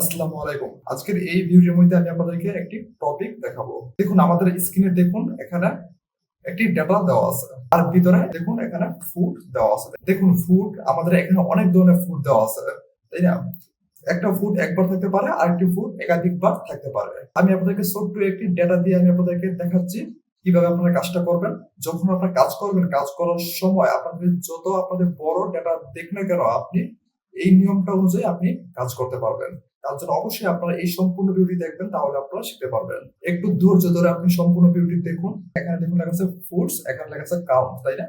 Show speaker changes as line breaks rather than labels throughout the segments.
আসসালামু আলাইকুম। আজকের এই ভিডিওর মধ্যে আমি আপনাদেরকে একটি টপিক দেখাবো। দেখুন, আমাদের স্ক্রিনে দেখুন, এখানে একটি ডাটা দেওয়া আছে। আর ভিতরে দেখুন, এখানে ফুড দেওয়া আছে। দেখুন ফুড আমাদের এখানে অনেক ধরনের ফুড দেওয়া আছে, তাই না? একটা ফুড একবার থাকতে পারে আর একটি ফুড একাধিকবার থাকতে পারে। আমি আপনাদেরকে ছোট্ট একটি ডেটা দিয়ে আমি আপনাদেরকে দেখাচ্ছি কীভাবে আপনারা কাজটা করবেন। যখন আপনারা কাজ করবেন, কাজ করার সময় আপনাদের যত আপনাদের বড় ডেটা দেখ না কেন, আপনি এই নিয়মটা অনুযায়ী আপনি কাজ করতে পারবেন। তার জন্য অবশ্যই আপনারা এই সম্পূর্ণ ভিডিওটি দেখবেন, তাহলে আপনারা শিখতে পারবেন। একটু ধৈর্য ধরে আপনি সম্পূর্ণ ভিডিওটি দেখুন। এখানে দেখুন লেখা আছে ফুডস এখানে লেখা আছে কাউন্ট তাই না?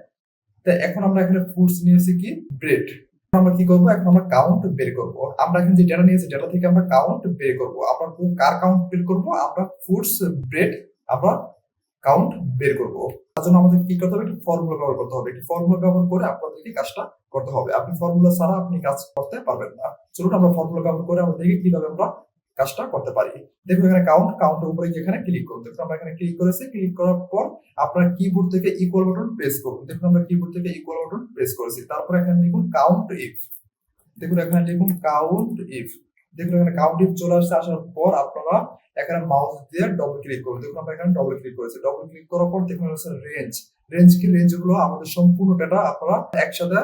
তাই এখন আমরা এখানে ফুডস নিয়েছি কি? ব্রেড আমরা কি করব? এখন আমরা কাউন্ট বের করব। আমরা এখানে যে ডেটা নিয়েছি ডেটা থেকে আমরা কাউন্ট বের করব। আমরা কার কাউন্ট বের করব? আমরা ফুডস ব্রেড আমরা কাউন্ট বের করব। তার জন্য আমাদের কি করতে হবে? একটি ফর্মুলা ব্যবহার করতে হবে। একটি ফর্মুলা ব্যবহার করে আপনাদেরকে কাজটা করতে হবে। আপনি ফর্মুলা ছাড়া আপনি কাজ করতে পারবেন না। চলুন আমরা ফর্মুলা ব্যবহার করে দেখি কীভাবে আমরা কাজটা করতে পারি। দেখুন এখানে কাউন্ট কাউন্টের উপরে এখানে ক্লিক করুন। দেখুন আমরা এখানে ক্লিক করেছি। ক্লিক করার পর আপনার কিবোর্ড থেকে ইকুয়াল বাটন প্রেস করুন। দেখুন আমরা কিবোর্ড থেকে ইকুয়াল বাটন প্রেস করেছি। তারপর এখানে লিখুন কাউন্ট ইফ দেখুন এখানে লিখুন কাউন্ট ইফ দেখুন এখানে কাউন্ট চলে আসছে, আসার পর আপনারা এখানে মাউস দিয়ে ডবল ক্লিক করুন। দেখুন আমরা এখানে ডবল ক্লিক করেছি। ডবল ক্লিক করার পর দেখুন হচ্ছে রেঞ্জ রেঞ্জ কি? রেঞ্জগুলো আমাদের সম্পূর্ণ ডাটা আপনারা একসাথে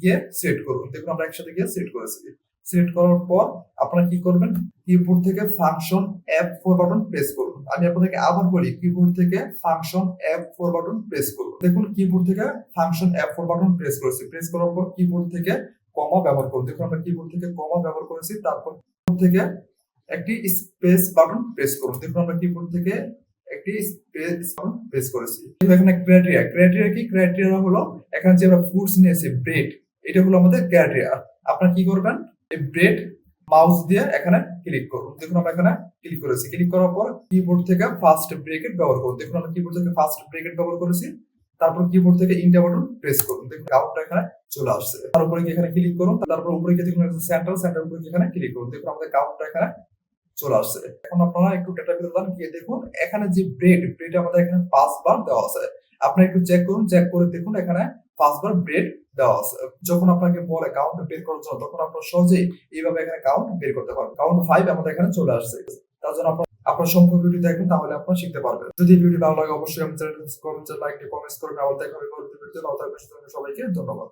গিয়ে সেট করুন। দেখুন আমরা একসাথে গিয়ে সেট করেছি। সেট করার পর আপনারা কি করবেন? কিবোর্ড থেকে function F four button press করুন। আমি আপনাদেরকে আবার বলি কিবোর্ড থেকে function F four button press করুন। দেখুন কিবোর্ড থেকে function F four button press করেছি। প্রেস করার পর কিবোর্ড থেকে কমা ব্যবহার করুন। দেখুন আমরা কিবোর্ড থেকে কমা ব্যবহার করেছি, তারপর থেকে একটি স্পেস বাটন প্রেস করুন। দেখুন আমরা কিবোর্ড থেকে একটি স্পেস বাটন প্রেস করেছি। এখানে ক্রাইটেরিয়া ক্রাইটেরিয়া কি? ক্রাইটেরিয়া হলো এখানে যে আমরা ফুডস নিয়েছি ব্রেড এটা হলো আমাদের ক্রাইটেরিয়া আপনারা কি করবেন? এই ব্রেড মাউস দিয়ে এখানে ক্লিক করুন। দেখুন আমরা এখানে ক্লিক করেছি। ক্লিক করার পর কিবোর্ড থেকে ফার্স্ট ব্রেকেট ব্যবহার করুন। দেখুন আমরা কিবোর্ড থেকে ফার্স্ট ব্রেকেট ব্যবহার করেছি, তারপর কিবোর্ড থেকে ইন্ডিয়া বাটন প্রেস করুন। দেখুন কাউন্টটা এখানে চলে আসছে তার উপরে এখানে ক্লিক করুন তারপর উপরে গিয়ে দেখুন সেন্টার সেন্টার উপরে এখানে ক্লিক করুন দেখুন আমাদের কাউন্টটা এখানে চলে আসছে এখন আপনারা একটু ডেটা ভিতরে যান গিয়ে দেখুন এখানে যে ব্রেড ব্রেড আমাদের এখানে পাঁচবার দেওয়া আছে আপনি একটু চেক করুন চেক করে দেখুন এখানে পাঁচবার ব্রেড দেওয়া আছে যখন আপনাকে বলে কাউন্ট বের করার জন্য তখন আপনার সহজেই এইভাবে এখানে কাউন্ট বের করতে পারবেন কাউন্ট ফাইভ আমাদের এখানে চলে আসছে তার জন্য আপনার আপনার সম্পূর্ণ ভিডিও দেখবেন তাহলে আপনারা শিখতে পারবেন যদি ভিডিও ভালো লাগে অবশ্যই আমার চ্যানেল লাইক কমেন্টস করবেন আবার দেখা হবে। সবাইকে ধন্যবাদ